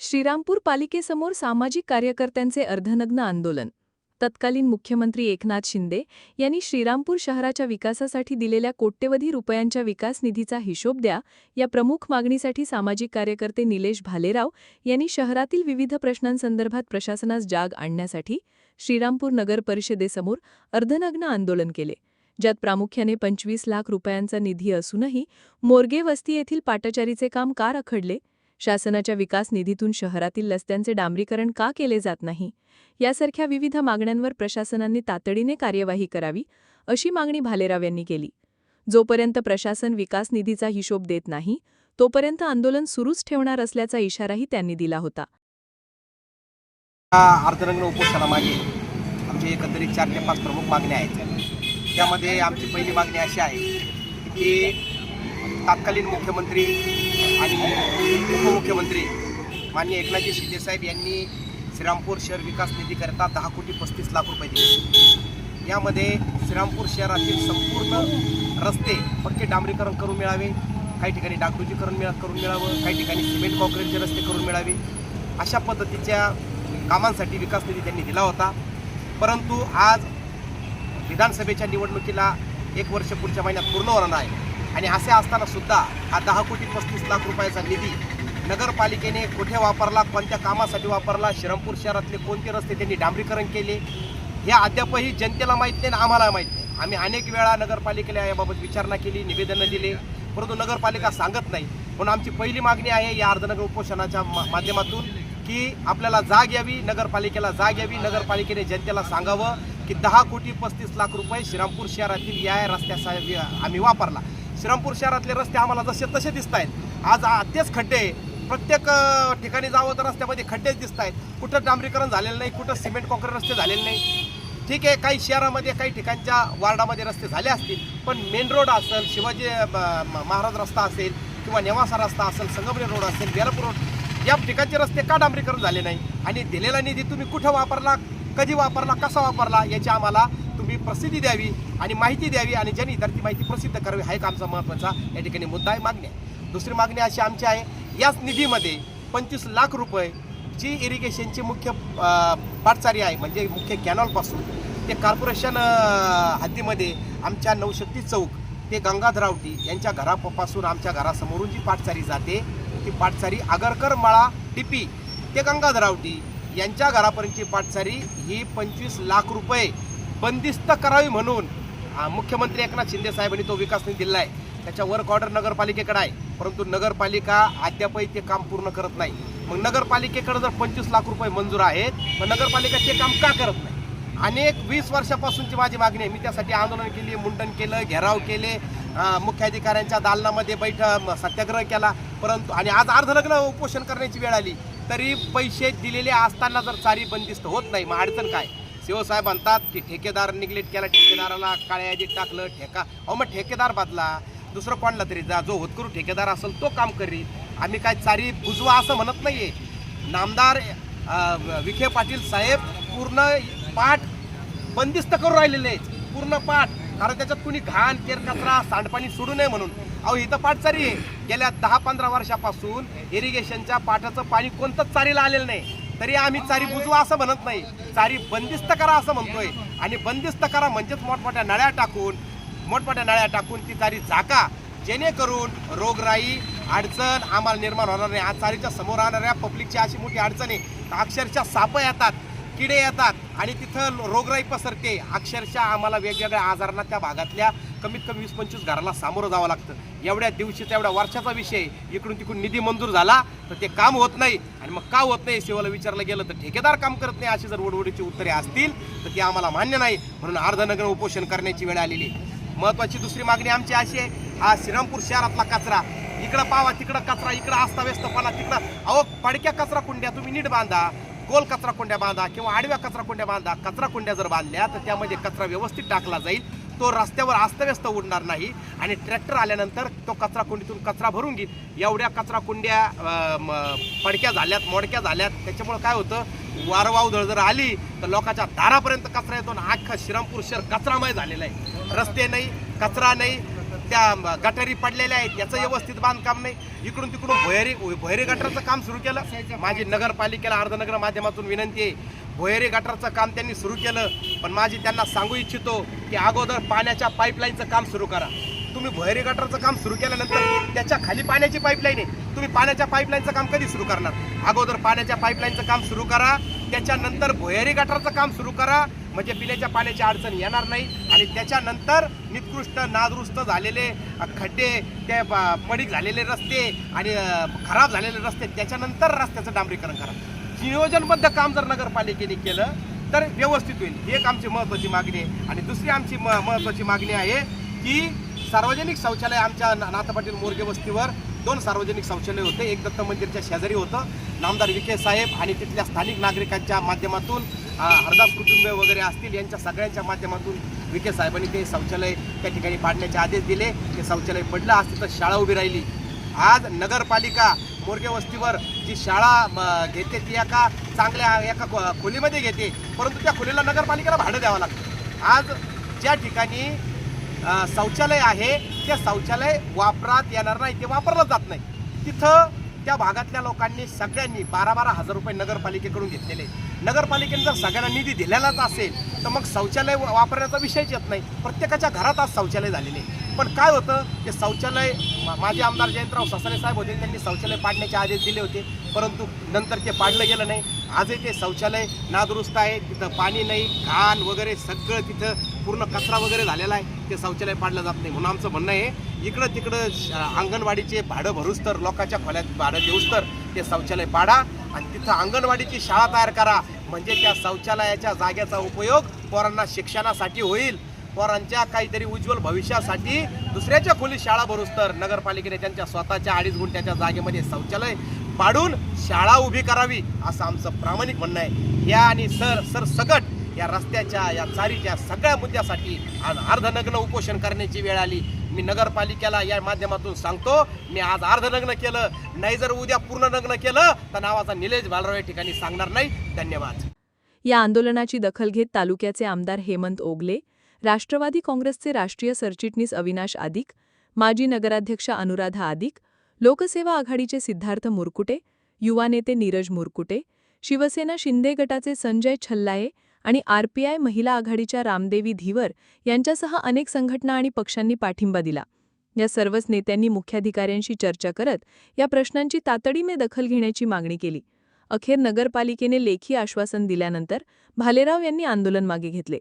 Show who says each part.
Speaker 1: श्रीरामपूर पालिकेसमोर सामाजिक कार्यकर्त्यांचे अर्धनग्न आंदोलन. तत्कालीन मुख्यमंत्री एकनाथ शिंदे यांनी श्रीरामपूर शहराच्या विकासासाठी दिलेल्या कोट्यवधी रुपयांच्या विकास निधीचा हिशोब द्या या प्रमुख मागणीसाठी सामाजिक कार्यकर्ते निलेश भालेराव यांनी शहरातील विविध प्रश्नांसंदर्भात प्रशासनास जाग आणण्यासाठी श्रीरामपूर नगर परिषदेसमोर अर्धनग्न आंदोलन केले. ज्यात प्रामुख्याने पंचवीस लाख रुपयांचा निधी असूनही मोरगे वस्ती येथील पाटचारीचे काम का रखडले? शासनाच्या विकास निधीतून शहरातील रस्त्यांचे डांबरीकरण का केले जात नाही? यासारख्या विविध मागण्यांवर प्रशासनाने तातडीने कार्यवाही करावी अशी मागणी भालेराव यांनी केली. जोपर्यंत प्रशासन विकास निधीचा हिशोब देत नाही तोपर्यंत आंदोलन सुरूच ठेवणार असल्याचा इशाराही त्यांनी दिला होता.
Speaker 2: अर्धरंग उपोषणामागे आमचे एकंदरीत चार ते पाच प्रमुख मागण्या आहेत. त्यामध्ये आमची पहिली मागणी अशी आहे की तत्कालीन मुख्यमंत्री आणि मुख्यमंत्री माननीय एकनाथजी शिंदेसाहेब यांनी श्रीरामपूर शहर विकास निधीकरिता दहा कोटी पस्तीस लाख रुपये दिले. यामध्ये श्रीरामपूर शहरातील संपूर्ण रस्ते पक्के डांबरीकरण करून मिळावे काही ठिकाणी डागडुजीकरण मिळा करून मिळावं काही ठिकाणी सिमेंट कॉन्क्रीटचे रस्ते करून मिळावे. अशा पद्धतीच्या कामांसाठी विकास निधी त्यांनी दिला होता. परंतु आज विधानसभेच्या निवडणुकीला एक वर्ष पुढच्या महिन्यात पूर्ण होणार आहे आणि असे असताना सुद्धा हा दहा कोटी पस्तीस लाख रुपयाचा निधी नगरपालिकेने कुठे वापरला कोणत्या कामासाठी वापरला श्रीरामपूर शहरातले कोणते रस्ते त्यांनी डांबरीकरण केले हे अद्यापही जनतेला माहीत नाही आणि आम्हाला माहीत नाही. आम्ही अनेक वेळा नगरपालिकेला याबाबत विचारणा केली निवेदनं दिले परंतु नगरपालिका सांगत नाही. म्हणून आमची पहिली मागणी आहे या अर्धनगर उपोषणाच्या माध्यमातून की आपल्याला जाग यावी नगरपालिकेला जाग यावी नगरपालिकेने जनतेला सांगावं की दहा कोटी पस्तीस लाख रुपये श्रीरामपूर शहरातील या रस्त्यासाठी आम्ही वापरला. श्रीरामपूर शहरातले रस्ते आम्हाला जसे तसे दिसत आहेत आज तेच खड्डे प्रत्येक ठिकाणी जावं तर रस्त्यामध्ये खड्डेच दिसत आहेत. कुठं डांबरीकरण झालेलं नाही कुठं सिमेंट कॉन्क्रीट रस्ते झालेले नाही. ठीक आहे काही शहरामध्ये काही ठिकाणच्या वार्डामध्ये रस्ते झाले असतील पण मेन रोड असेल शिवाजी म- महाराज रस्ता असेल किंवा नेवासा रस्ता असेल संगमनेर रोड असेल वेलापूर रोड या ठिकाणचे रस्ते का डांबरीकरण झाले नाही? आणि दिलेला निधी तुम्ही कुठं वापरला कधी वापरला कसा वापरला याची आम्हाला तुम्ही प्रसिद्धी द्यावी आणि माहिती द्यावी आणि जनहितार ती माहिती प्रसिद्ध करावी हा एक आमचा महत्त्वाचा या ठिकाणी मुद्दा आहे मागणी आहे दुसरी मागणी अशी आमची आहे याच निधीमध्ये पंचवीस लाख रुपये जी इरिगेशनची मुख्य पाठचारी आहे म्हणजे मुख्य कॅनॉलपासून ते कॉर्पोरेशन हद्दीमध्ये आमच्या नवशक्ती चौक ते गंगाधरावटी यांच्या घरापासून आमच्या घरासमोरून जी पाठचारी जाते ती पाठचारी आगरकर माळा टिपी ते गंगाधरावटी यांच्या घरापर्यंतची पाठचारी ही पंचवीस लाख रुपये बंदिस्त करावी म्हणून मुख्यमंत्री एकनाथ शिंदे साहेबांनी तो विकास निधी दिला आहे त्याच्या वर्क ऑर्डर नगरपालिकेकडे आहे. परंतु नगरपालिका अद्यापही ते काम पूर्ण करत नाही. मग नगरपालिकेकडे जर पंचवीस लाख रुपये मंजूर आहेत मग नगरपालिका ते काम का करत नाही? अनेक वीस वर्षापासूनची माझी मागणी आहे. मी त्यासाठी आंदोलन केली मुंडन केलं घेराव केले मुख्याधिकाऱ्यांच्या दालनामध्ये बैठ सत्याग्रह केला. परंतु आणि आज अर्धलग्न उपोषण करण्याची वेळ आली. तरी पैसे दिलेले असताना जर चारी बंदिस्त होत नाही मग अडचण काय? शिवसाहेब म्हणतात की ठेकेदार निग्लेक्ट केला ठेकेदाराला काळ्या यादीत टाकलं ठेका अहो मग ठेकेदार बदला. दुसरं कोणला तरी जा जो होतकरू ठेकेदार असेल तो काम करील आम्ही काय चारी बुजवा असं म्हणत नाहीये. नामदार विखे पाटील साहेब पूर्ण पाठ बंदिस्त करून राहिलेले पूर्ण पाठ. कारण त्याच्यात कुणी घाण केर कचरा सांडपाणी सोडू नये म्हणून. अहो इथं पाठ चारी आहे. गेल्या दहा पंधरा वर्षापासून इरिगेशनच्या पाठाचं पाणी कोणतंच चारीला आलेलं नाही. तरी आम्ही चारी बुजवा असं म्हणत नाही. चारी बंदिस्त करा असं म्हणतोय. आणि बंदिस्त करा म्हणजेच मोठमोठ्या नळ्या टाकून मोठमोठ्या नळ्या टाकून ती चारी झाका. जेणेकरून रोगराई अडचण आम्हाला निर्माण होणार नाही. आज चारीच्या समोर राहणाऱ्या पब्लिकची अशी मोठी अडचण आहे. तर अक्षरशः सापं येतात किडे येतात आणि तिथं रोगराई पसरते. अक्षरशः आम्हाला वेगवेगळ्या आजारांना त्या भागातल्या कमीत कमी वीस पंचवीस घराला सामोरं जावं लागतं. एवढ्या दिवशीचा एवढ्या वर्षाचा विषय इकडून तिकडून निधी मंजूर झाला तर ते काम होत नाही आणि मग का होत नाही सेवाला विचारलं गेलं तर ठेकेदार काम करत नाही अशी जर वडवडीची उत्तरे असतील तर ती आम्हाला मान्य नाही. म्हणून अर्धनग्न उपोषण करण्याची वेळ आलेली महत्त्वाची महत्वाची दुसरी मागणी आमची अशी आहे हा श्रीरामपूर शहरातला कचरा. इकडं पावा तिकडं कचरा इकडं अस्ताव्यस्तपणा तिकडं अहो पडक्या कचरा कुंड्या तुम्ही नीट बांधा गोल कचरा कुंड्या बांधा किंवा आडव्या कचरा कुंड्या बांधा. कचरा कुंड्या जर बांधल्या तर त्यामध्ये कचरा व्यवस्थित टाकला जाईल. तो रस्त्यावर अस्तव्यस्त उडणार नाही. आणि ट्रॅक्टर आल्यानंतर तो कचरा कुंडीतून कचरा भरून घेईल. एवढ्या कचरा कुंड्या पडक्या झाल्यात मोडक्या झाल्यात. त्याच्यामुळे काय होतं? वारवावधळ जर आली तर लोकांच्या दारापर्यंत कचरा येतो आणि अख्खा श्रीरामपूर शहर कचरामय झालेलं आहे. रस्ते नाही कचरा नाही त्या गटारी पडलेल्या आहेत. याचं व्यवस्थित बांधकाम नाही. इकडून तिकडून भोयरी भुयारी गटारचं काम सुरू केलं. माझी नगरपालिकेला अर्धनगर माध्यमातून विनंती आहे. भुयारी गटारचं काम त्यांनी सुरू केलं. पण माझी त्यांना सांगू इच्छितो की अगोदर पाण्याच्या पाईपलाईनचं काम सुरू करा. तुम्ही भुयारी गटारचं काम सुरू केल्यानंतर त्याच्याखाली पाण्याची पाईपलाईन आहे. तुम्ही पाण्याच्या पाईपलाईनचं काम कधी सुरू करणार? अगोदर पाण्याच्या पाईपलाईनचं काम सुरू करा. त्याच्यानंतर भोयरी गटारचं काम सुरू करा. म्हणजे पिण्याच्या पाण्याची अडचण येणार नाही. आणि त्याच्यानंतर निकृष्ट नादुरुस्त झालेले खड्डे ते पडीक झालेले रस्ते आणि खराब झालेले रस्ते त्याच्यानंतर रस्त्याचं डांबरीकरण करा. नियोजनबद्ध काम जर नगरपालिकेने केलं तर व्यवस्थित होईल. एक आमची महत्त्वाची मागणी आहे. आणि दुसरी आमची म महत्त्वाची मागणी आहे की सार्वजनिक शौचालय आमच्या ना- नाथा पाटील मोरगे वस्तीवर दोन सार्वजनिक शौचालय होते. एक दत्त मंदिरच्या शेजारी होतं. नामदार विखे साहेब आणि तिथल्या स्थानिक नागरिकांच्या माध्यमातून हरदास कुटुंबे वगैरे असतील यांच्या सगळ्यांच्या माध्यमातून विखे साहेबांनी ते शौचालय त्या ठिकाणी पाडण्याचे आदेश दिले. ते शौचालय पडलं आज तिथं शाळा उभी राहिली. आज नगरपालिका मोरगे वस्तीवर जी शाळा घेते ती एका चांगल्या एका खोलीमध्ये घेते. परंतु त्या खोलीला नगरपालिकेला भाडं द्यावं लागतं. आज ज्या ठिकाणी शौचालय आहे ते शौचालय वापरात येणार नाही ते वापरलं जात नाही. तिथं त्या भागातल्या लोकांनी सगळ्यांनी बारा बारा हजार रुपये नगरपालिकेकडून घेतलेले नगरपालिकेनं नगरपालिकेने जर सगळ्यांना निधी दिलेलाच असेल तर मग शौचालय वापरण्याचा विषयच येत नाही. प्रत्येकाच्या घरात आज शौचालय झालेले आहे. पण काय होतं ते शौचालय मा- माजी आमदार जयंतराव ससाने साहेब होते त्यांनी शौचालय पाडण्याचे आदेश दिले होते. परंतु नंतर ते पाडलं गेलं नाही. आजही ते शौचालय नादुरुस्त आहे तिथं पाणी नाही घाण वगैरे सगळं तिथं पूर्ण कचरा वगैरे झालेला आहे ते शौचालय पाडलं जात नाही म्हणून आमचं म्हणणं आहे इकडं तिकडं श- अंगणवाडीचे भाडं भरूस तर लोकांच्या खोल्यात भाडं देऊस तर ते शौचालय पाडा आणि तिथं अंगणवाडीची शाळा तयार करा. म्हणजे त्या शौचालयाच्या जागेचा उपयोग पोरांना शिक्षणासाठी होईल. पोरांच्या काहीतरी उज्ज्वल भविष्यासाठी दुसऱ्याच्या खोली शाळा भरूस तर नगरपालिकेने त्यांच्या स्वतःच्या अडीच गुंठ्याच्या जागेमध्ये शौचालय पाडून शाळा उभी करावी असं आमचं प्रामाणिक म्हणणं आहे. या आणि सर सर सगट या रस्त्याच्या या चारीच्या सगळ्या मुद्द्यासाठी आज अर्धनग्न उपोषण करण्याची वेळ आली. मी नगरपालिकेला या माध्यमातून सांगतो मी आज अर्धनग्न केलं. नाही जर उद्या पूर्ण नग्न केलं तर नावाचा निलेश बालराव या ठिकाणी सांगणार नाही. धन्यवाद.
Speaker 1: या आंदोलनाची दखल घेत तालुक्याचे आमदार हेमंत ओगले राष्ट्रवादी काँग्रेसचे राष्ट्रीय सरचिटणीस अविनाश आदिक माजी नगराध्यक्ष अनुराधा आदिक लोकसेवा आघाडीचे सिद्धार्थ मुरकुटे युवा नेते नीरज मुरकुटे शिवसेना शिंदे गटाचे संजय छल्लाये आणि आरपीआय महिला आघाडीच्या रामदेवी धीवर यांच्यासह अनेक संघटना आणि पक्षांनी पाठिंबा दिला. या सर्वच नेत्यांनी मुख्याधिकाऱ्यांशी चर्चा करत या प्रश्नांची तातडीने दखल घेण्याची मागणी केली. अखेर नगरपालिकेने लेखी आश्वासन दिल्यानंतर भालेराव यांनी आंदोलन मागे घेतले.